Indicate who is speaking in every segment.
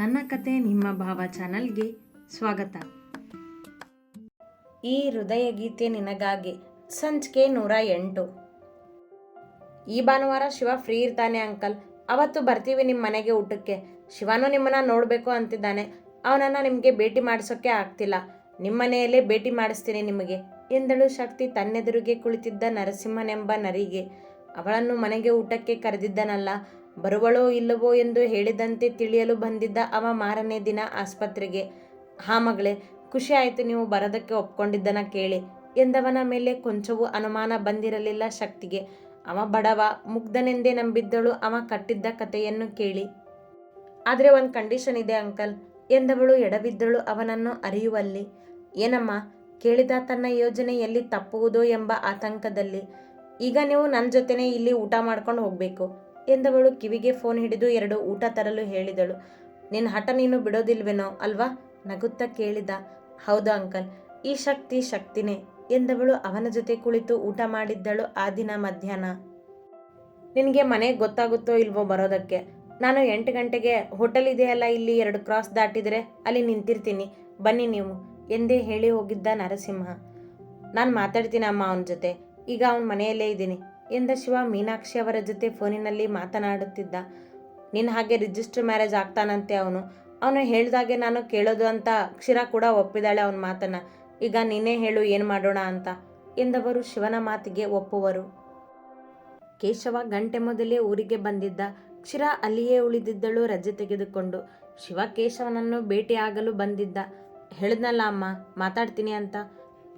Speaker 1: ನನ್ನ ಕತೆ ನಿಮ್ಮ ಭಾವ ಚಾನಲ್ಗೆ ಸ್ವಾಗತ. ಈ ಹೃದಯ ಗೀತೆ ನಿನಗಾಗಿ ಸಂಚಿಕೆ ನೂರ ಎಂಟು. ಈ ಭಾನುವಾರ ಶಿವ ಫ್ರೀ ಇರ್ತಾನೆ ಅಂಕಲ್. ಅವತ್ತು ಬರ್ತೀವಿ ನಿಮ್ಮ ಮನೆಗೆ ಊಟಕ್ಕೆ. ಶಿವನು ನಿಮ್ಮನ್ನ ನೋಡಬೇಕು ಅಂತಿದ್ದಾನೆ. ಅವನನ್ನು ನಿಮಗೆ ಭೇಟಿ ಮಾಡಿಸೋಕ್ಕೆ ಆಗ್ತಿಲ್ಲ. ನಿಮ್ಮ ಮನೆಯಲ್ಲೇ ಭೇಟಿ ಮಾಡಿಸ್ತೀನಿ ನಿಮಗೆ. ಎಂದಳು ಶಕ್ತಿ ತನ್ನೆದುರಿಗೆ ಕುಳಿತಿದ್ದ ನರಸಿಂಹನೆಂಬ ನರಿಗೆ. ಅವಳನ್ನು ಮನೆಗೆ ಊಟಕ್ಕೆ ಕರೆದಿದ್ದನಲ್ಲ. ಬರುವಳೋ ಇಲ್ಲವೋ ಎಂದು ಹೇಳಿದಂತೆ ತಿಳಿಯಲು ಬಂದಿದ್ದ ಅವ ಮಾರನೇ ದಿನ ಆಸ್ಪತ್ರೆಗೆ. ಹಾ ಮಗಳೇ, ಖುಷಿ ಆಯಿತು ನೀವು ಬರೋದಕ್ಕೆ ಒಪ್ಕೊಂಡಿದ್ದನ ಕೇಳಿ ಎಂದವನ ಮೇಲೆ ಕೊಂಚವೂ ಅನುಮಾನ ಬಂದಿರಲಿಲ್ಲ ಶಕ್ತಿಗೆ. ಅವ ಬಡವ, ಮುಗ್ಧನೆಂದೇ ನಂಬಿದ್ದಳು, ಅವ ಕಟ್ಟಿದ್ದ ಕಥೆಯನ್ನು ಕೇಳಿ. ಆದರೆ ಒಂದು ಕಂಡೀಷನ್ ಇದೆ ಅಂಕಲ್ ಎಂದವಳು ಎಡವಿದ್ದಳು ಅವನನ್ನು ಅರಿಯುವಲ್ಲಿ. ಏನಮ್ಮ, ಕೇಳಿದ ತನ್ನ ಯೋಜನೆ ಎಲ್ಲಿ ತಪ್ಪುವುದೋ ಎಂಬ ಆತಂಕದಲ್ಲಿ. ಈಗ ನೀವು ನನ್ನ ಜೊತೆನೇ ಇಲ್ಲಿ ಊಟ ಮಾಡ್ಕೊಂಡು ಹೋಗಬೇಕು. ಎಂದವಳು ಕಿವಿಗೆ ಫೋನ್ ಹಿಡಿದು ಎರಡು ಊಟ ತರಲು ಹೇಳಿದಳು. ನಿನ್ನ ಹಠ ನೀನು ಬಿಡೋದಿಲ್ವೇನೋ ಅಲ್ವಾ? ನಗುತ್ತಾ ಕೇಳಿದ. ಹೌದು ಅಂಕಲ್, ಈ ಶಕ್ತಿ ಶಕ್ತಿನೇ ಎಂದವಳು ಅವನ ಜೊತೆ ಕುಳಿತು ಊಟ ಮಾಡಿದ್ದಳು ಆ ದಿನ ಮಧ್ಯಾಹ್ನ. ನಿನಗೆ ಮನೆಗೆ ಗೊತ್ತಾಗುತ್ತೋ ಇಲ್ವೋ ಬರೋದಕ್ಕೆ? ನಾನು ಎಂಟು ಗಂಟೆಗೆ ಹೋಟೆಲ್ ಇದೆಯಲ್ಲ ಇಲ್ಲಿ ಎರಡು ಕ್ರಾಸ್ ದಾಟಿದರೆ ಅಲ್ಲಿ ನಿಂತಿರ್ತೀನಿ. ಬನ್ನಿ ನೀವು, ಎಂದೇ ಹೇಳಿ ಹೋಗಿದ್ದ ನರಸಿಂಹ. ನಾನು ಮಾತಾಡ್ತೀನಿ ಅಮ್ಮ ಅವನ ಜೊತೆ. ಈಗ ಅವನ ಮನೆಯಲ್ಲೇ ಇದ್ದೀನಿ. ಎಂದ ಶಿವ ಮೀನಾಕ್ಷಿ ಅವರ ಜೊತೆ ಫೋನಿನಲ್ಲಿ ಮಾತನಾಡುತ್ತಿದ್ದ. ನಿನ್ನ ಹಾಗೆ ರಿಜಿಸ್ಟರ್ ಮ್ಯಾರೇಜ್ ಆಗ್ತಾನಂತೆ ಅವನು. ಅವನು ಹೇಳಿದಾಗೆ ನಾನು ಕೇಳೋದು ಅಂತ ಅಕ್ಷರ ಕೂಡ ಒಪ್ಪಿದಾಳೆ ಅವನ ಮಾತನ್ನ. ಈಗ ನೀನೇ ಹೇಳು ಏನು ಮಾಡೋಣ ಅಂತ ಎಂದವರು ಶಿವನ ಮಾತಿಗೆ ಒಪ್ಪುವರು. ಕೇಶವ ಗಂಟೆ ಮೊದಲೇ ಊರಿಗೆ ಬಂದಿದ್ದ. ಕ್ಷೀರ ಅಲ್ಲಿಯೇ ಉಳಿದಿದ್ದಳು ರಜೆ ತೆಗೆದುಕೊಂಡು. ಶಿವ ಕೇಶವನನ್ನು ಭೇಟಿಯಾಗಲು ಬಂದಿದ್ದ. ಹೇಳಿದ್ನಲ್ಲ ಅಮ್ಮ, ಮಾತಾಡ್ತೀನಿ ಅಂತ.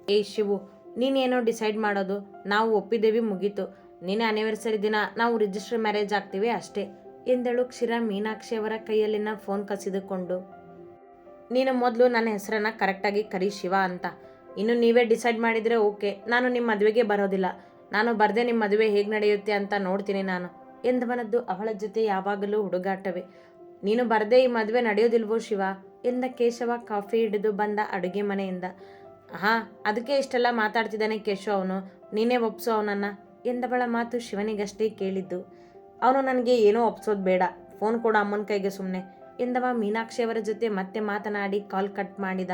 Speaker 1: ಏ ಶಿವು, ನೀನೇನೋ ಡಿಸೈಡ್ ಮಾಡೋದು. ನಾವು ಒಪ್ಪಿದ್ದೇವಿ ಮುಗೀತು. ನಿನ್ನೆ ಆನಿವರ್ಸರಿ ದಿನ ನಾವು ರಿಜಿಸ್ಟರ್ ಮ್ಯಾರೇಜ್ ಆಗ್ತೀವಿ ಅಷ್ಟೇ, ಎಂದಳು ಕ್ಷೀರ ಮೀನಾಕ್ಷಿ ಅವರ ಕೈಯಲ್ಲಿನ ಫೋನ್ ಕಸಿದುಕೊಂಡು. ನೀನು ಮೊದಲು ನನ್ನ ಹೆಸರನ್ನ ಕರೆಕ್ಟಾಗಿ ಕರಿ ಶಿವ ಅಂತ. ಇನ್ನು ನೀವೇ ಡಿಸೈಡ್ ಮಾಡಿದರೆ ಓಕೆ ನಾನು ನಿಮ್ಮ ಮದುವೆಗೆ ಬರೋದಿಲ್ಲ. ನಾನು ಬರದೆ ನಿಮ್ಮ ಮದುವೆ ಹೇಗೆ ನಡೆಯುತ್ತೆ ಅಂತ ನೋಡ್ತೀನಿ ನಾನು, ಎಂದವನದ್ದು ಅವಳ ಜೊತೆ ಯಾವಾಗಲೂ ಹುಡುಗಾಟವೇ. ನೀನು ಬರದೆ ಈ ಮದುವೆ ನಡೆಯೋದಿಲ್ವೋ ಶಿವ, ಎಂದ ಕೇಶವ ಕಾಫಿ ಹಿಡಿದು ಬಂದ ಅಡುಗೆ ಮನೆಯಿಂದ. ಹಾಂ, ಅದಕ್ಕೆ ಇಷ್ಟೆಲ್ಲ ಮಾತಾಡ್ತಿದ್ದಾನೆ ಕೇಶವ ಅವನು, ನೀನೇ ಒಪ್ಸು ಅವನನ್ನು. ಎಂದವಳ ಮಾತು ಶಿವನಿಗಷ್ಟೇ ಕೇಳಿದ್ದು. ಅವನು ನನಗೆ ಏನೋ ಒಪ್ಸೋದು ಬೇಡ. ಫೋನ್ ಕೊಡು ಅಮ್ಮನ ಕೈಗೆ ಸುಮ್ಮನೆ ಎಂದವ ಮೀನಾಕ್ಷಿಯವರ ಜೊತೆ ಮತ್ತೆ ಮಾತನಾಡಿ ಕಾಲ್ ಕಟ್ ಮಾಡಿದ.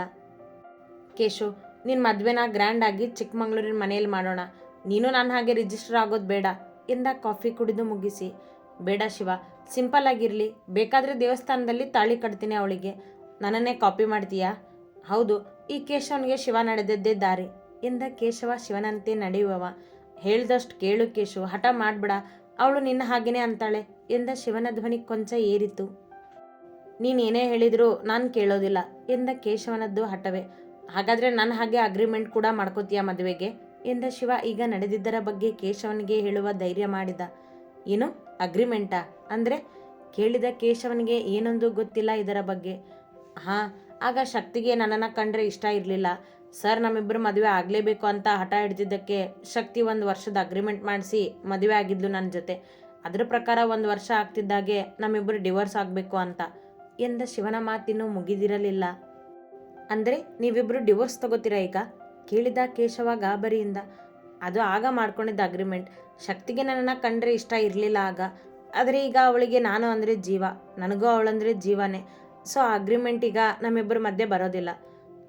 Speaker 1: ಕೇಶು ನಿನ್ನ ಮದುವೆನ ಗ್ರ್ಯಾಂಡ್ ಆಗಿ ಚಿಕ್ಕಮಂಗ್ಳೂರಿನ ಮನೆಯಲ್ಲಿ ಮಾಡೋಣ. ನೀನು ನಾನು ಹಾಗೆ ರಿಜಿಸ್ಟರ್ ಆಗೋದು ಬೇಡ ಎಂದ ಕಾಫಿ ಕುಡಿದು ಮುಗಿಸಿ. ಬೇಡ ಶಿವ ಸಿಂಪಲ್ ಆಗಿರಲಿ. ಬೇಕಾದರೆ ದೇವಸ್ಥಾನದಲ್ಲಿ ತಾಳಿ ಕಟ್ತೀನಿ ಅವಳಿಗೆ. ನನ್ನನ್ನೇ ಕಾಪಿ ಮಾಡ್ತೀಯಾ? ಹೌದು, ಈ ಕೇಶವನಿಗೆ ಶಿವ ನಡೆದದ್ದೇ ದಾರಿ ಎಂದ ಕೇಶವ ಶಿವನಂತೆ ನಡೆಯುವವ. ಹೇಳ್ದಷ್ಟು ಕೇಳು ಕೇಶು, ಹಠ ಮಾಡಬೇಡ. ಅವಳು ನಿನ್ನ ಹಾಗೇನೆ ಅಂತಾಳೆ ಎಂದ ಶಿವನ ಧ್ವನಿ ಕೊಂಚ ಏರಿತು. ನೀನೇನೇ ಹೇಳಿದರೂ ನಾನು ಕೇಳೋದಿಲ್ಲ ಎಂದ ಕೇಶವನದ್ದು ಹಠವೇ. ಹಾಗಾದರೆ ನನ್ನ ಹಾಗೆ ಅಗ್ರಿಮೆಂಟ್ ಕೂಡ ಮಾಡ್ಕೋತೀಯ ಮದುವೆಗೆ? ಎಂದ ಶಿವ ಈಗ ನಡೆದಿದ್ದರ ಬಗ್ಗೆ ಕೇಶವನಿಗೆ ಹೇಳುವ ಧೈರ್ಯ ಮಾಡಿದ. ಏನು? ಅಗ್ರಿಮೆಂಟಾ ಅಂದರೆ ಕೇಳಿದ ಕೇಶವನಿಗೆ ಏನೊಂದು ಗೊತ್ತಿಲ್ಲ ಇದರ ಬಗ್ಗೆ. ಹಾಂ, ಆಗ ಶಕ್ತಿಗೆ ನನ್ನನ್ನು ಕಂಡ್ರೆ ಇಷ್ಟ ಇರಲಿಲ್ಲ. ಸರ್ ನಮ್ಮಿಬ್ಬರು ಮದುವೆ ಆಗಲೇಬೇಕು ಅಂತ ಹಠ ಹಿಡ್ದಿದ್ದಕ್ಕೆ ಶಕ್ತಿ ಒಂದು ವರ್ಷದ ಅಗ್ರಿಮೆಂಟ್ ಮಾಡಿಸಿ ಮದುವೆ ಆಗಿದ್ಲು ನನ್ನ ಜೊತೆ. ಅದರ ಪ್ರಕಾರ ಒಂದು ವರ್ಷ ಆಗ್ತಿದ್ದಾಗೆ ನಮ್ಮಿಬ್ಬರು ಡಿವೋರ್ಸ್ ಆಗಬೇಕು ಅಂತ. ಎಂದ ಶಿವನ ಮಾತಿನ್ನೂ ಮುಗಿದಿರಲಿಲ್ಲ. ಅಂದರೆ ನೀವಿಬ್ಬರು ಡಿವೋರ್ಸ್ ತಗೋತೀರಾ ಈಗ? ಕೇಳಿದ ಕೇಶವ ಗಾಬರಿಯಿಂದ. ಅದು ಆಗ ಮಾಡ್ಕೊಂಡಿದ್ದ ಅಗ್ರಿಮೆಂಟ್ ಶಕ್ತಿಗೆ ನನ್ನನ್ನು ಕಂಡ್ರೆ ಇಷ್ಟ ಇರಲಿಲ್ಲ ಆಗ. ಆದರೆ ಈಗ ಅವಳಿಗೆ ನಾನು ಅಂದರೆ ಜೀವ. ನನಗೂ ಅವಳಂದರೆ ಜೀವನೇ. ಸೊ ಆ ಅಗ್ರಿಮೆಂಟ್ ಈಗ ನಮ್ಮಿಬ್ಬರ ಮಧ್ಯೆ ಬರೋದಿಲ್ಲ.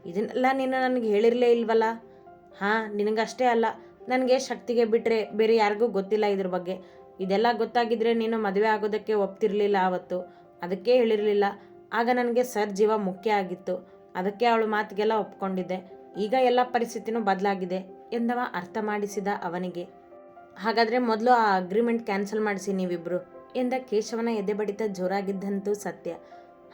Speaker 1: ಇದನ್ನೆಲ್ಲ ನೀನು ನನಗೆ ಹೇಳಿರಲೇ ಇಲ್ವಲ್ಲ? ಹಾಂ, ನಿನಗಷ್ಟೇ ಅಲ್ಲ. ನನಗೆ ಶಕ್ತಿಗೆ ಬಿಟ್ಟರೆ ಬೇರೆ ಯಾರಿಗೂ ಗೊತ್ತಿಲ್ಲ ಇದ್ರ ಬಗ್ಗೆ. ಇದೆಲ್ಲ ಗೊತ್ತಾಗಿದ್ರೆ ನೀನು ಮದುವೆ ಆಗೋದಕ್ಕೆ ಒಪ್ತಿರಲಿಲ್ಲ ಆವತ್ತು ಅದಕ್ಕೆ ಹೇಳಿರಲಿಲ್ಲ. ಆಗ ನನಗೆ ಸರ್ ಜೀವ ಮುಖ್ಯ ಆಗಿತ್ತು. ಅದಕ್ಕೆ ಅವಳು ಮಾತಿಗೆಲ್ಲ ಒಪ್ಕೊಂಡಿದ್ದೆ. ಈಗ ಎಲ್ಲ ಪರಿಸ್ಥಿತಿನೂ ಬದಲಾಗಿದೆ ಎಂದವ ಅರ್ಥ ಮಾಡಿಸಿದ ಅವನಿಗೆ. ಹಾಗಾದರೆ ಮೊದಲು ಆ ಅಗ್ರಿಮೆಂಟ್ ಕ್ಯಾನ್ಸಲ್ ಮಾಡಿಸಿ ನೀವಿಬ್ಬರು ಎಂದ ಕೇಶವನ ಎದೆ ಬಡಿತ ಜೋರಾಗಿದ್ದಂತೂ ಸತ್ಯ.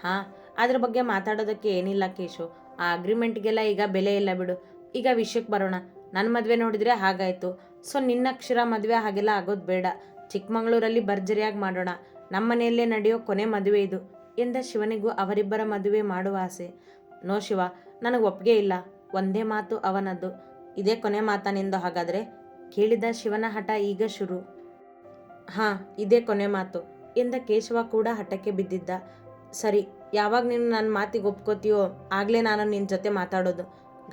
Speaker 1: ಹಾಂ, ಅದ್ರ ಬಗ್ಗೆ ಮಾತಾಡೋದಕ್ಕೆ ಏನಿಲ್ಲ ಕೇಶು. ಆ ಅಗ್ರಿಮೆಂಟ್ಗೆಲ್ಲ ಈಗ ಬೆಲೆ ಇಲ್ಲ ಬಿಡು. ಈಗ ವಿಷಯಕ್ಕೆ ಬರೋಣ. ನನ್ನ ಮದುವೆ ನೋಡಿದರೆ ಹಾಗಾಯಿತು. ಸೊ ನಿನ್ನ ಅಕ್ಷರ ಮದುವೆ ಹಾಗೆಲ್ಲ ಆಗೋದು ಬೇಡ. ಚಿಕ್ಕಮಗಳೂರಲ್ಲಿ ಭರ್ಜರಿಯಾಗಿ ಮಾಡೋಣ. ನಮ್ಮ ಮನೆಯಲ್ಲೇ ನಡೆಯೋ ಕೊನೆ ಮದುವೆ ಇದು ಎಂದ ಶಿವನಿಗೂ ಅವರಿಬ್ಬರ ಮದುವೆ ಮಾಡುವ ಆಸೆ. ನೋ ಶಿವ, ನನಗೆ ಒಪ್ಪಿಗೆ ಇಲ್ಲ. ಒಂದೇ ಮಾತು ಅವನದ್ದು. ಇದೇ ಕೊನೆ ಮಾತಾ ನಿಂದು ಹಾಗಾದರೆ? ಕೇಳಿದ ಶಿವನ ಹಠ ಈಗ ಶುರು. ಹಾಂ, ಇದೇ ಕೊನೆ ಮಾತು ಎಂದ ಕೇಶವ ಕೂಡ ಹಠಕ್ಕೆ ಬಿದ್ದಿದ್ದ. ಸರಿ ಯಾವಾಗ ನೀನು ನನ್ನ ಮಾತಿಗೆ ಒಪ್ಕೋತೀಯೋ ಆಗಲೇ ನಾನು ನಿನ್ನ ಜೊತೆ ಮಾತಾಡೋದು.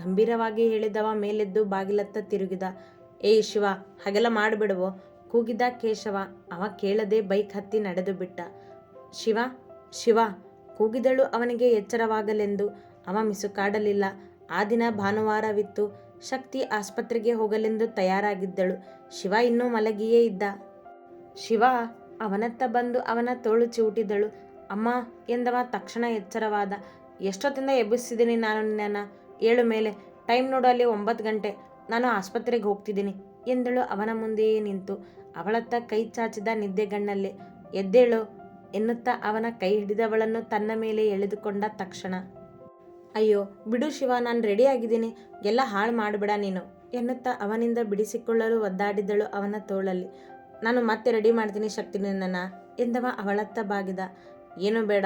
Speaker 1: ಗಂಭೀರವಾಗಿ ಹೇಳಿದವ ಮೇಲೆದ್ದು ಬಾಗಿಲತ್ತ ತಿರುಗಿದ. ಏಯ್ ಶಿವ, ಹಾಗೆಲ್ಲ ಮಾಡಿಬಿಡುವೋ? ಕೂಗಿದ ಕೇಶವ, ಅವ ಕೇಳದೆ ಬೈಕ್ ಹತ್ತಿ ನಡೆದು ಬಿಟ್ಟ. ಶಿವ ಶಿವ, ಕೂಗಿದಳು ಅವನಿಗೆ ಎಚ್ಚರವಾಗಲೆಂದು. ಅವ ಮಿಸುಕಾಡಲಿಲ್ಲ ಆ ದಿನ ಭಾನುವಾರವಿತ್ತು. ಶಕ್ತಿ ಆಸ್ಪತ್ರೆಗೆ ಹೋಗಲೆಂದು ತಯಾರಾಗಿದ್ದಳು. ಶಿವ ಇನ್ನೂ ಮಲಗಿಯೇ ಇದ್ದ. ಶಿವ, ಅವನತ್ತ ಬಂದು ಅವನ ತೋಳು ಚಿವುಟಿದಳು ಅಮ್ಮ ಎಂದವ ತಕ್ಷಣ ಎಚ್ಚರವಾದ, ಎಷ್ಟೊತ್ತಿಂದ ಎಬ್ಬಿಸಿದ್ದೀನಿ ನಾನು ನಿನ್ನನ್ನು? ಏಳು ಮೇಲೆ, ಟೈಮ್ ನೋಡು ಅಲ್ಲಿ ಒಂಬತ್ತು ಗಂಟೆ, ನಾನು ಆಸ್ಪತ್ರೆಗೆ ಹೋಗ್ತಿದ್ದೀನಿ ಎಂದಳು ಅವನ ಮುಂದೆಯೇ ನಿಂತು. ಅವಳತ್ತ ಕೈ ಚಾಚಿದ ನಿದ್ದೆಗಣ್ಣಲ್ಲಿ ಎದ್ದೇಳು, ಎನ್ನುತ್ತಾ ಅವನ ಕೈ ಹಿಡಿದವಳನ್ನು ತನ್ನ ಮೇಲೆ ಎಳೆದುಕೊಂಡ ತಕ್ಷಣ. ಅಯ್ಯೋ, ಬಿಡು ಶಿವ, ನಾನು ರೆಡಿ ಆಗಿದ್ದೀನಿ, ಎಲ್ಲ ಹಾಳು ಮಾಡಿಬಿಡ ನೀನು, ಎನ್ನುತ್ತಾ ಅವನಿಂದ ಬಿಡಿಸಿಕೊಳ್ಳಲು ಒದ್ದಾಡಿದಳು ಅವನ ತೋಳಲ್ಲಿ. ನಾನು ಮತ್ತೆ ರೆಡಿ ಮಾಡ್ತೀನಿ ಶಕ್ತಿ ನಿನ್ನನ್ನು, ಎಂದವ ಅವಳತ್ತ ಬಾಗಿದ. ಏನು ಬೇಡ.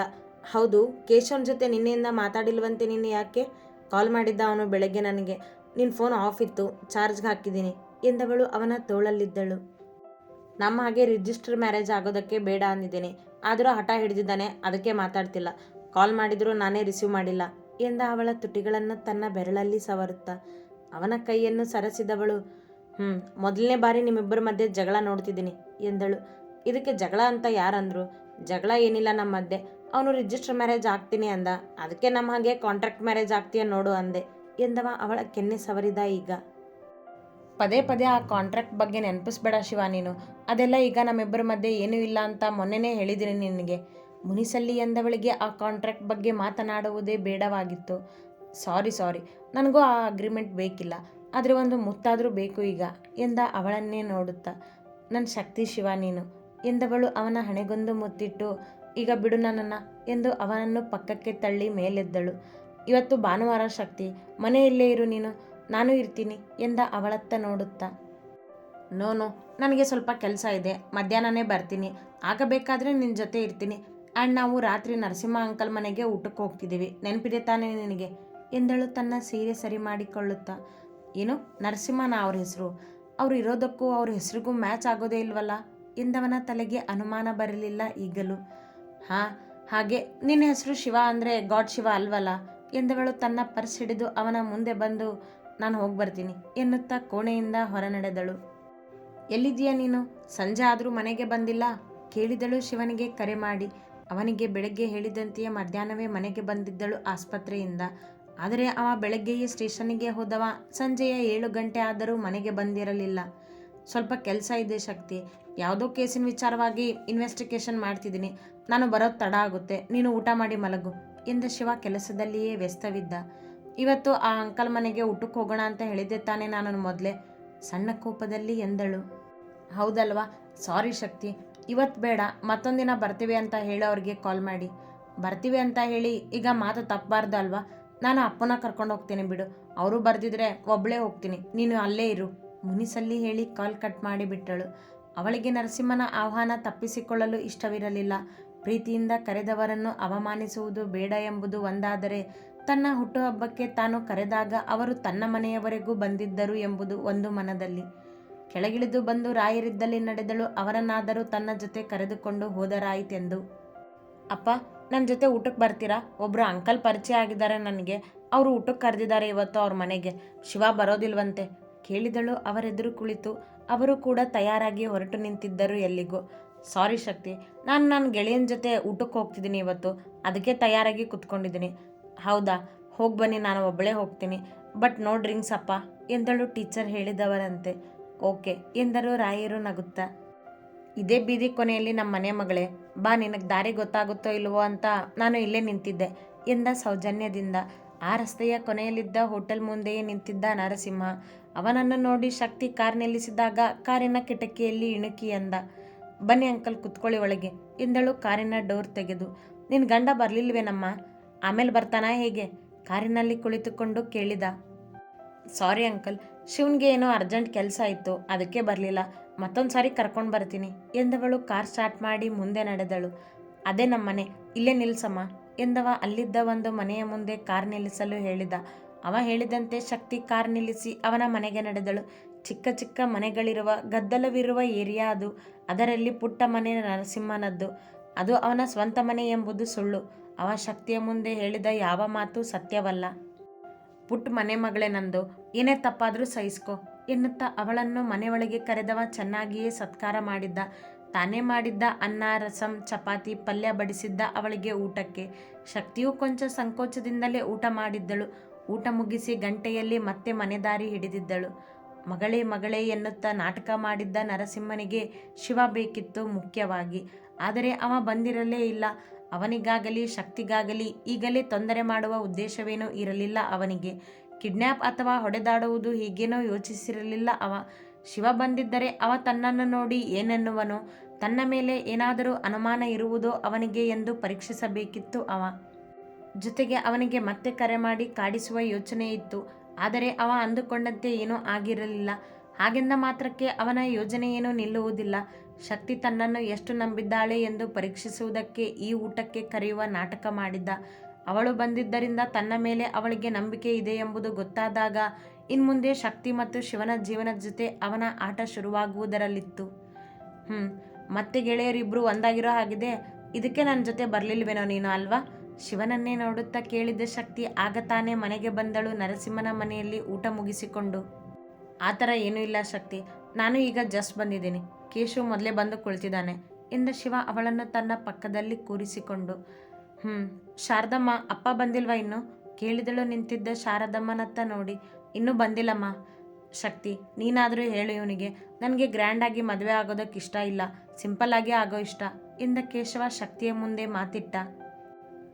Speaker 1: ಹೌದು, ಕೇಶವನ ಜೊತೆ ನಿನ್ನೆಯಿಂದ ಮಾತಾಡಿಲ್ವಂತೆ ನೀನು ಯಾಕೆ? ಕಾಲ್ ಮಾಡಿದ್ದ ಅವನು ಬೆಳಗ್ಗೆ ನನಗೆ. ನಿನ್ನ ಫೋನ್ ಆಫ್ ಇತ್ತು, ಚಾರ್ಜ್ಗೆ ಹಾಕಿದ್ದೀನಿ ಎಂದವಳು ಅವನ ತೋಳಲ್ಲಿದ್ದಳು. ನಮ್ಮ ಹಾಗೆ ರಿಜಿಸ್ಟರ್ ಮ್ಯಾರೇಜ್ ಆಗೋದಕ್ಕೆ ಬೇಡ ಅಂದಿದ್ದೀನಿ. ಆದರೂ ಹಠ ಹಿಡಿದಿದ್ದಾನೆ, ಅದಕ್ಕೆ ಮಾತಾಡ್ತಿಲ್ಲ. ಕಾಲ್ ಮಾಡಿದರೂ ನಾನೇ ರಿಸೀವ್ ಮಾಡಿಲ್ಲ ಎಂದ ಅವಳ ತುಟಿಗಳನ್ನು ತನ್ನ ಬೆರಳಲ್ಲಿ ಸವರುತ್ತಾ. ಅವನ ಕೈಯನ್ನು ಸರಸಿದವಳು ಹ್ಞೂ ಮೊದಲನೇ ಬಾರಿ ನಿಮ್ಮಿಬ್ಬರ ಮಧ್ಯೆ ಜಗಳ ನೋಡ್ತಿದ್ದೀನಿ ಎಂದಳು. ಇದಕ್ಕೆ ಜಗಳ ಅಂತ ಯಾರಂದ್ರು? ಜಗಳ ಏನಿಲ್ಲ ನಮ್ಮ ಮಧ್ಯೆ. ಅವನು ರಿಜಿಸ್ಟರ್ ಮ್ಯಾರೇಜ್ ಆಗ್ತೀನಿ ಅಂದ. ಅದಕ್ಕೆ ನಮ್ಮ ಹಾಗೆ ಕಾಂಟ್ರಾಕ್ಟ್ ಮ್ಯಾರೇಜ್ ಆಗ್ತೀಯ ನೋಡು ಅಂದೆ. ಎಂದವ ಅವಳ ಕೆನ್ನೆ ಸವರಿದ ಈಗ. ಪದೇ ಪದೇ ಆ ಕಾಂಟ್ರಾಕ್ಟ್ ಬಗ್ಗೆ ನೆನಪಿಸ್ಬೇಡ ಶಿವ ನೀನು. ಅದೆಲ್ಲ ಈಗ ನಮ್ಮಿಬ್ಬರ ಮಧ್ಯೆ ಏನೂ ಇಲ್ಲ ಅಂತ ಮೊನ್ನೆನೇ ಹೇಳಿದ್ದೀನಿ ನಿನಗೆ. ಮುನಿಸಲ್ಲಿ ಎಂದವಳಿಗೆ ಆ ಕಾಂಟ್ರಾಕ್ಟ್ ಬಗ್ಗೆ ಮಾತನಾಡುವುದೇ ಬೇಡವಾಗಿತ್ತು. ಸಾರಿ ಸಾರಿ ನನಗೂ ಆ ಅಗ್ರಿಮೆಂಟ್ ಬೇಕಿಲ್ಲ. ಆದರೆ ಒಂದು ಮುತ್ತಾದರೂ ಬೇಕು ಈಗ ಎಂದ ಅವಳನ್ನೇ ನೋಡುತ್ತಾ. ನನ್ನ ಶಕ್ತಿ ಶಿವ ನೀನು. ಎಂದವಳು ಅವನ ಹಣೆಗೊಂದು ಮುತ್ತಿಟ್ಟು, ಈಗ ಬಿಡು ನನ್ನ ಎಂದು ಅವನನ್ನು ಪಕ್ಕಕ್ಕೆ ತಳ್ಳಿ ಮೇಲೆದ್ದಳು. ಇವತ್ತು ಭಾನುವಾರ ಶಕ್ತಿ, ಮನೆಯಲ್ಲೇ ಇರು ನೀನು, ನಾನು ಇರ್ತೀನಿ, ಎಂದ ಅವಳತ್ತ ನೋಡುತ್ತಾ. ನೋ ನೋ, ನನಗೆ ಸ್ವಲ್ಪ ಕೆಲಸ ಇದೆ, ಮಧ್ಯಾಹ್ನನೇ ಬರ್ತೀನಿ ಆಗ ಬೇಕಾದರೆ ನಿನ್ನ ಜೊತೆ ಇರ್ತೀನಿ ಆ್ಯಂಡ್ ನಾವು ರಾತ್ರಿ ನರಸಿಂಹ ಅಂಕಲ್ ಮನೆಗೆ ಊಟಕ್ಕೆ ಹೋಗ್ತಿದ್ದೀವಿ, ನೆನಪಿದೆ ತಾನೇ ನಿನಗೆ, ಎಂದಳು ತನ್ನ ಸೀರೆ ಸರಿ ಮಾಡಿಕೊಳ್ಳುತ್ತಾ. ಏನು, ನರಸಿಂಹನ ಅವ್ರ ಹೆಸರು? ಅವ್ರು ಇರೋದಕ್ಕೂ ಅವ್ರ ಹೆಸರಿಗೂ ಮ್ಯಾಚ್ ಆಗೋದೇ ಇಲ್ವಲ್ಲ? ಎಂದವನ ತಲೆಗೆ ಅನುಮಾನ ಬರಲಿಲ್ಲ ಈಗಲೂ. ಹಾ, ಹಾಗೆ. ನಿನ್ನ ಹೆಸರು ಶಿವ ಅಂದರೆ ಗಾಡ್ ಶಿವ ಅಲ್ವಲ್ಲ? ಎಂದವಳು ತನ್ನ ಪರ್ಸ್ ಹಿಡಿದು ಅವನ ಮುಂದೆ ಬಂದು, ನಾನು ಹೋಗಿ ಬರ್ತೀನಿ ಎನ್ನುತ್ತಾ ಕೋಣೆಯಿಂದ ಹೊರ ನಡೆದಳು ಎಲ್ಲಿದ್ದೀಯ ನೀನು? ಸಂಜೆ ಆದರೂ ಮನೆಗೆ ಬಂದಿಲ್ಲ? ಕೇಳಿದಳು ಶಿವನಿಗೆ ಕರೆ ಮಾಡಿ. ಅವನಿಗೆ ಬೆಳಗ್ಗೆ ಹೇಳಿದಂತೆಯೇ ಮಧ್ಯಾಹ್ನವೇ ಮನೆಗೆ ಬಂದಿದ್ದಳು ಆಸ್ಪತ್ರೆಯಿಂದ. ಆದರೆ ಅವ ಬೆಳಗ್ಗೆಯೇ ಸ್ಟೇಷನ್ನಿಗೆ ಹೋದವ. ಸಂಜೆಯ ಏಳು ಗಂಟೆ ಆದರೂ ಮನೆಗೆ ಬಂದಿರಲಿಲ್ಲ. ಸ್ವಲ್ಪ ಕೆಲಸ ಇದೆ ಶಕ್ತಿ. ಯಾವುದೋ ಕೇಸಿನ ವಿಚಾರವಾಗಿ ಇನ್ವೆಸ್ಟಿಗೇಷನ್ ಮಾಡ್ತಿದ್ದೀನಿ. ನಾನು ಬರೋದು ತಡ ಆಗುತ್ತೆ. ನೀನು ಊಟ ಮಾಡಿ ಮಲಗು. ಎಂದ ಶಿವ ಕೆಲಸದಲ್ಲಿಯೇ ವ್ಯಸ್ತವಿದ್ದ. ಇವತ್ತು ಆ ಅಂಕಲ್ ಮನೆಗೆ ಊಟಕ್ಕೆ ಹೋಗೋಣ ಅಂತ ಹೇಳಿದ್ದೆ ತಾನೇ ನಾನು ಮೊದಲೇ. ಸಣ್ಣ ಕೋಪದಲ್ಲಿ ಎಂದಳು. ಹೌದಲ್ವಾ? ಸಾರಿ ಶಕ್ತಿ. ಇವತ್ತು ಬೇಡ ಮತ್ತೊಂದಿನ ಬರ್ತೀವಿ ಅಂತ ಹೇಳಿ ಅವ್ರಿಗೆ ಕಾಲ್ ಮಾಡಿ. ಬರ್ತೀವಿ ಅಂತ ಹೇಳಿ ಈಗ ಮಾತು ತಪ್ಪಬಾರ್ದು ಅಲ್ವಾ ನಾನು ಅಪ್ಪನ ಕರ್ಕೊಂಡು ಹೋಗ್ತೀನಿ ಬಿಡು. ಅವರು ಬರ್ದಿದ್ರೆ ಒಬ್ಬಳೇ ಹೋಗ್ತೀನಿ. ನೀನು ಅಲ್ಲೇ ಇರು. ಮುನಿಸಲ್ಲಿ ಹೇಳಿ ಕಾಲ್ ಕಟ್ ಮಾಡಿಬಿಟ್ಟಳು ಅವಳಿಗೆ ನರಸಿಂಹನ ಆಹ್ವಾನ ತಪ್ಪಿಸಿಕೊಳ್ಳಲು ಇಷ್ಟವಿರಲಿಲ್ಲ. ಪ್ರೀತಿಯಿಂದ ಕರೆದವರನ್ನು ಅವಮಾನಿಸುವುದು ಬೇಡ ಎಂಬುದು ಒಂದಾದರೆ ತನ್ನ ಹುಟ್ಟುಹಬ್ಬಕ್ಕೆ ತಾನು ಕರೆದಾಗ ಅವರು ತನ್ನ ಮನೆಯವರೆಗೂ ಬಂದಿದ್ದರು ಎಂಬುದು ಒಂದು ಮನದಲ್ಲಿ. ಕೆಳಗಿಳಿದು ಬಂದು ರಾಯರಿದ್ದಲ್ಲಿ ನಡೆದಳು. ಅವರನ್ನಾದರೂ ತನ್ನ ಜೊತೆ ಕರೆದುಕೊಂಡು ಹೋದರಾಯಿತೆಂದು. ಅಪ್ಪ ನನ್ನ ಜೊತೆ ಊಟಕ್ಕೆ ಬರ್ತೀರಾ? ಒಬ್ಬರು ಅಂಕಲ್ ಪರಿಚಯ ಆಗಿದ್ದಾರೆ ನನಗೆ. ಅವರು ಊಟಕ್ಕೆ ಕರೆದಿದ್ದಾರೆ ಇವತ್ತು ಅವ್ರ ಮನೆಗೆ. ಶಿವ ಬರೋದಿಲ್ವಂತೆ. ಕೇಳಿದಳು, ಅವರೆದುರು ಕುಳಿತು. ಅವರು ಕೂಡ ತಯಾರಾಗಿ ಹೊರಟು ನಿಂತಿದ್ದರು ಎಲ್ಲಿಗೂ. ಸಾರಿ ಶಕ್ತಿ, ನಾನು ನನ್ನ ಗೆಳೆಯನ ಜೊತೆ ಊಟಕ್ಕೆ ಹೋಗ್ತಿದ್ದೀನಿ ಇವತ್ತು. ಅದಕ್ಕೆ ತಯಾರಾಗಿ ಕುತ್ಕೊಂಡಿದ್ದೀನಿ. ಹೌದಾ, ಹೋಗಿ ಬನ್ನಿ, ನಾನು ಒಬ್ಬಳೇ ಹೋಗ್ತೀನಿ. ಬಟ್ ನೋ ಡ್ರಿಂಕ್ಸ್ ಅಪ್ಪ, ಎಂದಳು ಟೀಚರ್ ಹೇಳಿದವರಂತೆ. ಓಕೆ, ಎಂದರು ರಾಯರು ನಗುತ್ತಾ. ಇದೇ ಬೀದಿ ಕೊನೆಯಲ್ಲಿ ನಮ್ಮ ಮನೆ ಮಗಳೇ. ಬಾ, ನಿನಗೆ ದಾರಿ ಗೊತ್ತಾಗುತ್ತೋ ಇಲ್ವೋ ಅಂತ ನಾನು ಇಲ್ಲೇ ನಿಂತಿದ್ದೆ, ಎಂದ ಸೌಜನ್ಯದಿಂದ. ಆ ರಸ್ತೆಯ ಕೊನೆಯಲ್ಲಿದ್ದ ಹೋಟೆಲ್ ಮುಂದೆಯೇ ನಿಂತಿದ್ದ ನರಸಿಂಹ. ಅವನನ್ನು ನೋಡಿ ಶಕ್ತಿ ಕಾರ್ ನಿಲ್ಲಿಸಿದಾಗ ಕಾರಿನ ಕಿಟಕಿಯಲ್ಲಿ ಇಣುಕಿ ಅಂದ. ಬನ್ನಿ ಅಂಕಲ್, ಕುತ್ಕೊಳ್ಳಿ ಒಳಗೆ. ಎಂದಳು ಕಾರಿನ ಡೋರ್ ತೆಗೆದು. ನಿನ್ನ ಗಂಡ ಬರಲಿಲ್ವೇನಮ್ಮ? ಆಮೇಲೆ ಬರ್ತಾನಾ ಹೇಗೆ? ಕಾರಿನಲ್ಲಿ ಕುಳಿತುಕೊಂಡು ಕೇಳಿದ. ಸಾರಿ ಅಂಕಲ್, ಶಿವನ್ಗೆ ಏನೋ ಅರ್ಜೆಂಟ್ ಕೆಲಸ ಇತ್ತು, ಅದಕ್ಕೆ ಬರಲಿಲ್ಲ. ಮತ್ತೊಂದು ಸಾರಿ ಕರ್ಕೊಂಡು ಬರ್ತೀನಿ ಎಂದವಳು ಕಾರ್ ಸ್ಟಾರ್ಟ್ ಮಾಡಿ ಮುಂದೆ ನಡೆದಳು. ಅದೇ ನಮ್ಮನೆ. ಇಲ್ಲೇ ನಿಲ್ಸಮ್ಮ. ಎಂದವ ಅಲ್ಲಿದ್ದ ಒಂದು ಮನೆಯ ಮುಂದೆ ಕಾರ್ ನಿಲ್ಲಿಸಲು ಹೇಳಿದ. ಅವ ಹೇಳಿದಂತೆ ಶಕ್ತಿ ಕಾರ್ ನಿಲ್ಲಿಸಿ ಅವನ ಮನೆಗೆ ನಡೆದಳು. ಚಿಕ್ಕ ಚಿಕ್ಕ ಮನೆಗಳಿರುವ ಗದ್ದಲವಿರುವ ಏರಿಯಾ ಅದು. ಅದರಲ್ಲಿ ಪುಟ್ಟ ಮನೆ ನರಸಿಂಹನದ್ದು. ಅದು ಅವನ ಸ್ವಂತ ಮನೆ ಎಂಬುದು ಸುಳ್ಳು. ಅವ ಶಕ್ತಿಯ ಮುಂದೆ ಹೇಳಿದ ಯಾವ ಮಾತು ಸತ್ಯವಲ್ಲ. ಪುಟ್ಟ ಮನೆ ಮಗಳೇ ನಂದು. ಏನೇ ತಪ್ಪಾದರೂ ಸಹಿಸ್ಕೊ ಎನ್ನುತ್ತಾ ಅವಳನ್ನು ಮನೆಯೊಳಗೆ ಕರೆದವ ಚೆನ್ನಾಗಿಯೇ ಸತ್ಕಾರ ಮಾಡಿದ್ದ. ತಾನೇ ಮಾಡಿದ್ದ ಅನ್ನ, ರಸಂ, ಚಪಾತಿ, ಪಲ್ಯ ಬಡಿಸಿದ್ದ ಅವಳಿಗೆ ಊಟಕ್ಕೆ. ಶಕ್ತಿಯು ಕೊಂಚ ಸಂಕೋಚದಿಂದಲೇ ಊಟ ಮಾಡಿದ್ದಳು. ಊಟ ಮುಗಿಸಿ ಗಂಟೆಯಲ್ಲಿ ಮತ್ತೆ ಮನೆದಾರಿ ಹಿಡಿದಿದ್ದಳು. ಮಗಳೇ ಮಗಳೇ ಎನ್ನುತ್ತಾ ನಾಟಕ ಮಾಡಿದ್ದ ನರಸಿಂಹನಿಗೆ ಶಿವ ಬೇಕಿತ್ತು ಮುಖ್ಯವಾಗಿ. ಆದರೆ ಅವ ಬಂದಿರಲೇ ಇಲ್ಲ. ಅವನಿಗಾಗಲಿ, ಶಕ್ತಿಗಾಗಲಿ ಈಗಲೇ ತೊಂದರೆ ಮಾಡುವ ಉದ್ದೇಶವೇನೂ ಇರಲಿಲ್ಲ ಅವನಿಗೆ. ಕಿಡ್ನ್ಯಾಪ್ ಅಥವಾ ಹೊಡೆದಾಡುವುದು ಹೀಗೇನೋ ಯೋಚಿಸಿರಲಿಲ್ಲ ಅವ. ಶಿವ ಬಂದಿದ್ದರೆ ಅವ ತನ್ನನ್ನು ನೋಡಿ ಏನೆನ್ನುವನೋ? ತನ್ನ ಮೇಲೆ ಏನಾದರೂ ಅನುಮಾನ ಇರುವುದೋ ಅವನಿಗೆ ಎಂದು ಪರೀಕ್ಷಿಸಬೇಕಿತ್ತು ಅವ. ಜೊತೆಗೆ ಅವನಿಗೆ ಮತ್ತೆ ಕರೆ ಮಾಡಿ ಕಾಡಿಸುವ ಯೋಚನೆ ಇತ್ತು ಆದರೆ ಅವ ಅಂದುಕೊಂಡಂತೆ ಏನೂ ಆಗಿರಲಿಲ್ಲ. ಹಾಗೆಂದ ಮಾತ್ರಕ್ಕೆ ಅವನ ಯೋಜನೆಯೇನೂ ನಿಲ್ಲುವುದಿಲ್ಲ. ಶಕ್ತಿ ತನ್ನನ್ನು ಎಷ್ಟು ನಂಬಿದ್ದಾಳೆ ಎಂದು ಪರೀಕ್ಷಿಸುವುದಕ್ಕೆ ಈ ಊಟಕ್ಕೆ ಕರೆಯುವ ನಾಟಕ ಮಾಡಿದ್ದ ಅವಳು ಬಂದಿದ್ದರಿಂದ ತನ್ನ ಮೇಲೆ ಅವಳಿಗೆ ನಂಬಿಕೆ ಇದೆ ಎಂಬುದು ಗೊತ್ತಾದಾಗ ಇನ್ಮುಂದೆ ಶಕ್ತಿ ಮತ್ತು ಶಿವನ ಜೀವನದ ಜೊತೆ ಅವನ ಆಟ ಶುರುವಾಗುವುದರಲ್ಲಿತ್ತು. ಹ್ಞೂ ಮತ್ತೆ ಗೆಳೆಯರಿಬ್ಬರು ಒಂದಾಗಿರೋ ಹಾಗಿದೆ ಇದಕ್ಕೆ ನನ್ನ ಜೊತೆ ಬರಲಿಲ್ವೇನೋ ನೀನು ಅಲ್ವಾ? ಶಿವನನ್ನೇ ನೋಡುತ್ತಾ ಕೇಳಿದ್ದ ಶಕ್ತಿ ಆಗ ತಾನೇ ಮನೆಗೆ ಬಂದಳು ನರಸಿಂಹನ ಮನೆಯಲ್ಲಿ ಊಟ ಮುಗಿಸಿಕೊಂಡು. ಆ ಥರ ಏನೂ ಇಲ್ಲ ಶಕ್ತಿ. ನಾನು ಈಗ ಜಸ್ಟ್ ಬಂದಿದ್ದೀನಿ. ಕೇಶು ಮೊದಲೇ ಬಂದು ಕುಳಿತಿದ್ದಾನೆ. ಎಂದ ಶಿವ ಅವಳನ್ನು ತನ್ನ ಪಕ್ಕದಲ್ಲಿ ಕೂರಿಸಿಕೊಂಡು ಹ್ಞೂ ಶಾರದಮ್ಮ, ಅಪ್ಪ ಬಂದಿಲ್ವಾ ಇನ್ನು? ಕೇಳಿದಳು ನಿಂತಿದ್ದ ಶಾರದಮ್ಮನತ್ತ ನೋಡಿ, ಇನ್ನೂ ಬಂದಿಲ್ಲಮ್ಮ. ಶಕ್ತಿ, ನೀನಾದರೂ ಹೇಳು ಇವನಿಗೆ, ನನಗೆ ಗ್ರ್ಯಾಂಡಾಗಿ ಮದುವೆ ಆಗೋದಕ್ಕೆ ಇಷ್ಟ ಇಲ್ಲ ಸಿಂಪಲ್ಲಾಗಿ ಆಗೋ ಇಷ್ಟ, ಇಂದ ಕೇಶವ ಶಕ್ತಿಯ ಮುಂದೆ ಮಾತಿಟ್ಟ.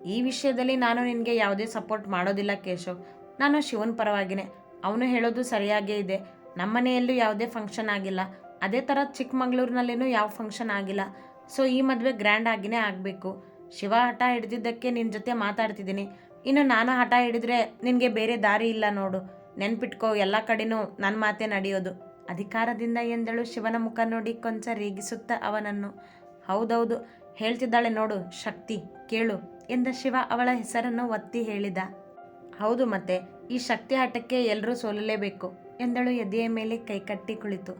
Speaker 1: ಈ ವಿಷಯದಲ್ಲಿ ನಾನು ನಿನಗೆ ಯಾವುದೇ ಸಪೋರ್ಟ್ ಮಾಡೋದಿಲ್ಲ ಕೇಶವ್. ನಾನು ಶಿವನ್ ಪರವಾಗಿನೇ. ಅವನು ಹೇಳೋದು ಸರಿಯಾಗೇ ಇದೆ. ನಮ್ಮನೆಯಲ್ಲೂ ಯಾವುದೇ ಫಂಕ್ಷನ್ ಆಗಿಲ್ಲ. ಅದೇ ಥರ ಚಿಕ್ಕಮಗಳೂರಿನಲ್ಲೇನೂ ಯಾವ ಫಂಕ್ಷನ್ ಆಗಿಲ್ಲ. ಸೊ ಈ ಮದುವೆ ಗ್ರ್ಯಾಂಡ್ ಆಗಿನೇ ಆಗಬೇಕು. ಶಿವ ಹಠ ಹಿಡಿದಿದ್ದಕ್ಕೆ ನಿನ್ನ ಜೊತೆ ಮಾತಾಡ್ತಿದ್ದೀನಿ. ಇನ್ನು ನಾನು ಹಠ ಹಿಡಿದ್ರೆ ನಿನಗೆ ಬೇರೆ ದಾರಿ ಇಲ್ಲ ನೋಡು. ನೆನ್ಪಿಟ್ಕೋ, ಎಲ್ಲ ಕಡೆನೂ ನನ್ನ ಮಾತೇ ನಡೆಯೋದು. ಅಧಿಕಾರದಿಂದ ಎಂದಳು ಶಿವನ ಮುಖ ನೋಡಿ ಕೊಂಚ ರೇಗಿಸುತ್ತ ಅವನನ್ನು. ಹೌದೌದು, ಹೇಳ್ತಿದ್ದಾಳೆ ನೋಡು, ಶಕ್ತಿ, ಕೇಳು ಎಂದ ಶಿವ ಅವಳ ಹೆಸರನ್ನು ಒತ್ತಿ ಹೇಳಿದ. ಹೌದು ಮತ್ತೆ, ಈ ಶಕ್ತಿ ಆಟಕ್ಕೆ ಎಲ್ಲರೂ ಸೋಲಲೇಬೇಕು ಎಂದಳು ಎದೆಯ ಮೇಲೆ ಕೈಕಟ್ಟಿ ಕುಳಿತು.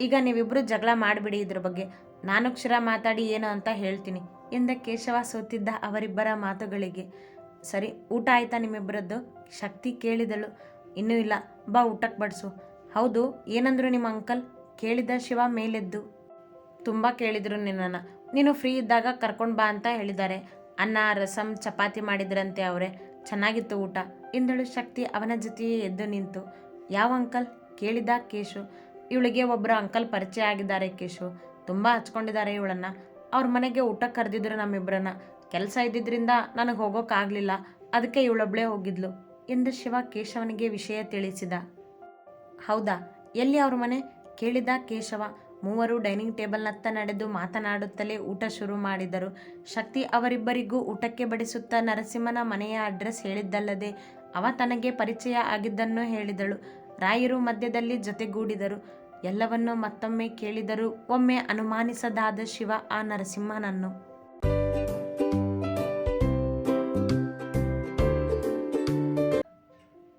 Speaker 1: ಈಗ ನೀವಿಬ್ಬರು ಜಗಳ ಮಾಡಿಬಿಡಿ ಇದ್ರ ಬಗ್ಗೆ, ನಾನು ಕ್ಷರ ಮಾತಾಡಿ ಏನು ಅಂತ ಹೇಳ್ತೀನಿ ಎಂದ ಕೇಶವ ಸೋತಿದ್ದ ಅವರಿಬ್ಬರ ಮಾತುಗಳಿಗೆ. ಸರಿ, ಊಟ ಆಯ್ತಾ ನಿಮ್ಮಿಬ್ಬರದ್ದು ಶಕ್ತಿ ಕೇಳಿದಳು. ಇನ್ನೂ ಇಲ್ಲ. ಬಾ, ಊಟಕ್ಕೆ ಬಡಿಸು. ಹೌದು, ಏನಂದ್ರು ನಿಮ್ಮ ಅಂಕಲ್? ಕೇಳಿದ ಶಿವ ಮೇಲೆದ್ದು. ತುಂಬ ಕೇಳಿದ್ರು ನಿನ್ನನ್ನು. ನೀನು ಫ್ರೀ ಇದ್ದಾಗ ಕರ್ಕೊಂಡು ಬಾ ಅಂತ ಹೇಳಿದ್ದಾರೆ. ಅನ್ನ, ರಸಂ, ಚಪಾತಿ ಮಾಡಿದ್ರಂತೆ ಅವರೇ. ಚೆನ್ನಾಗಿತ್ತು ಊಟ. ಇಂದಳು ಶಕ್ತಿ ಅವನ ಜೊತೆಯೇ ಎದ್ದು ನಿಂತು. ಯಾವ ಅಂಕಲ್? ಕೇಳಿದ ಕೇಶು. ಇವಳಿಗೆ ಒಬ್ಬರು ಅಂಕಲ್ ಪರಿಚಯ ಆಗಿದ್ದಾರೆ ಕೇಶು. ತುಂಬ ಹಚ್ಕೊಂಡಿದ್ದಾರೆ ಇವಳನ್ನು. ಅವ್ರ ಮನೆಗೆ ಊಟ ಕರೆದಿದ್ರು ನಮ್ಮಿಬ್ಬರನ್ನ ಕೆಲಸ ಇದ್ದಿದ್ರಿಂದ ನನಗೆ ಹೋಗೋಕ್ಕಾಗಲಿಲ್ಲ ಅದಕ್ಕೆ ಇವಳೊಬ್ಳೇ ಹೋಗಿದ್ಲು. ಎಂದು ಶಿವ ಕೇಶವನಿಗೆ ವಿಷಯ ತಿಳಿಸಿದ. ಹೌದಾ, ಎಲ್ಲಿ ಅವ್ರ ಮನೆ? ಕೇಳಿದ ಕೇಶವ. ಮೂವರು ಡೈನಿಂಗ್ ಟೇಬಲ್ನತ್ತ ನಡೆದು ಮಾತನಾಡುತ್ತಲೇ ಊಟ ಶುರು ಮಾಡಿದರು. ಶಕ್ತಿ ಅವರಿಬ್ಬರಿಗೂ ಊಟಕ್ಕೆ ಬಡಿಸುತ್ತಾ ನರಸಿಂಹನ ಮನೆಯ ಅಡ್ರೆಸ್ ಹೇಳಿದ್ದಲ್ಲದೆ ಅವ ತನಗೆ ಪರಿಚಯ ಆಗಿದ್ದನ್ನು ಹೇಳಿದಳು. ರಾಯರು ಮಧ್ಯದಲ್ಲಿ ಜೊತೆಗೂಡಿದರು. ಎಲ್ಲವನ್ನೂ ಮತ್ತೊಮ್ಮೆ ಕೇಳಿದರು ಒಮ್ಮೆ ಅನುಮಾನಿಸದಾದ ಶಿವ ಆ ನರಸಿಂಹನನ್ನು.